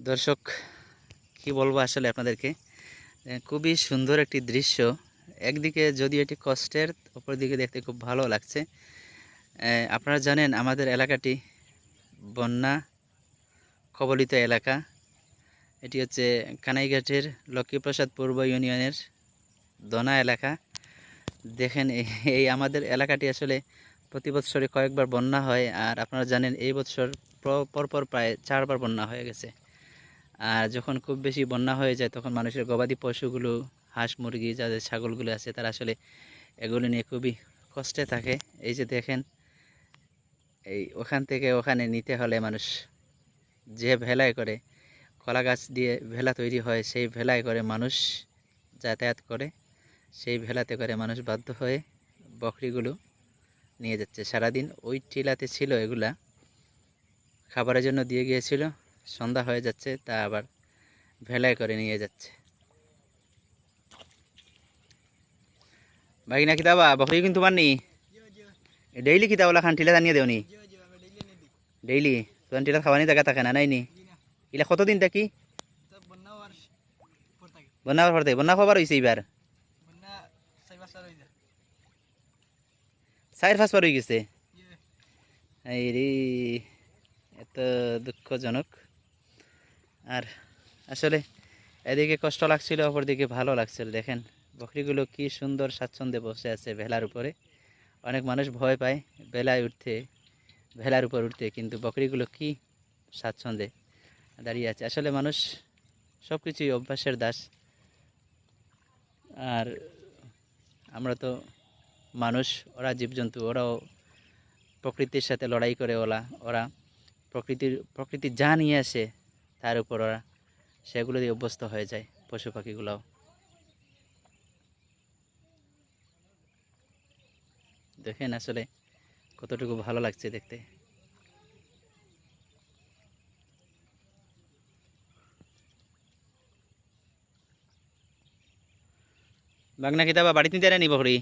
দর্শক, কি বলব আসলে আপনাদেরকে? খুবই সুন্দর একটি দৃশ্য। একদিকে যদি এটি কষ্টের অপর দিকে দেখতে খুব ভালো লাগছে। আপনারা জানেন আমাদের এলাকাটি বন্যা কবলিত এলাকা। এটি হচ্ছে কানাইঘাটের লক্ষ্মীপ্রসাদ পূর্ব ইউনিয়নের দনা এলাকা। দেখেন এই- আমাদের এলাকাটি আসলে প্রতি বছরে কয়েকবার বন্যা হয়, আর আপনারা জানেন এই বছর প্র- পরপর প্রায় চারবার বন্যা হয়ে গেছে। আর যখন খুব বেশি বন্যা হয়ে যায়, তখন মানুষের গবাদি পশুগুলো, হাঁস মুরগি, যাদের ছাগলগুলো আছে, তারা আসলে এগুলো নিয়ে খুবই কষ্টে থাকে। এই যে দেখেন, এই ওখান থেকে ওখানে নিতে হলে মানুষ যে ভেলায় করে, কলা গাছ দিয়ে ভেলা তৈরি হয়, সেই ভেলায় করে মানুষ যাতায়াত করে, সেই ভেলাতে করে মানুষ বাধ্য হয়ে বকরিগুলো নিয়ে যাচ্ছে। সারাদিন ওই টিলাতে ছিল এগুলা, খাবারের জন্য দিয়ে গিয়েছিল। সন্ধ্যা হয়ে যাচ্ছে তা আবার ভেলায় করে নিয়ে যাচ্ছে বাকি না কিতাবা বকরি কিন্তু মাননি ডেইলি কিতাবলা খান টিলা জানিয়ে দেওনি ডেইলি তোর টিলা খাওয়ানি জায়গা থাকে না নাইনি ইলা কতদিন থাকি বন্যা হওয়ার পর বন্যা খবর হয়েছে এইবার চার পাঁচ বার হয়ে গেছে এই রে এত দুঃখজনক আর আসলে এদিকে কষ্ট লাগছিল, অপরদিকে ভালো লাগছিল। দেখেন, বকরিগুলো কি সুন্দর স্বাচ্ছন্দ্যে বসে আছে ভেলার উপরে। অনেক মানুষ ভয় পায় বেলায় উঠতে, ভেলার উপর উঠতে, কিন্তু বকরিগুলো কি স্বাচ্ছন্দ্যে দাঁড়িয়ে আছে। আসলে মানুষ সব কিছুই অভ্যাসের দাস। আর আমরা তো মানুষ, ওরা জীবজন্তু, ওরাও প্রকৃতির সাথে লড়াই করে ওলা, ওরা প্রকৃতির, প্রকৃতি যা নিয়ে আসে তার উপর ওরা সেগুলো দিয়ে অভ্যস্ত হয়ে যায় পশু পাখিগুলোও। দেখেন আসলে কতটুকু ভালো লাগছে দেখতে। বাগনা কিতাবা বাড়িতে নিতে নি বকরি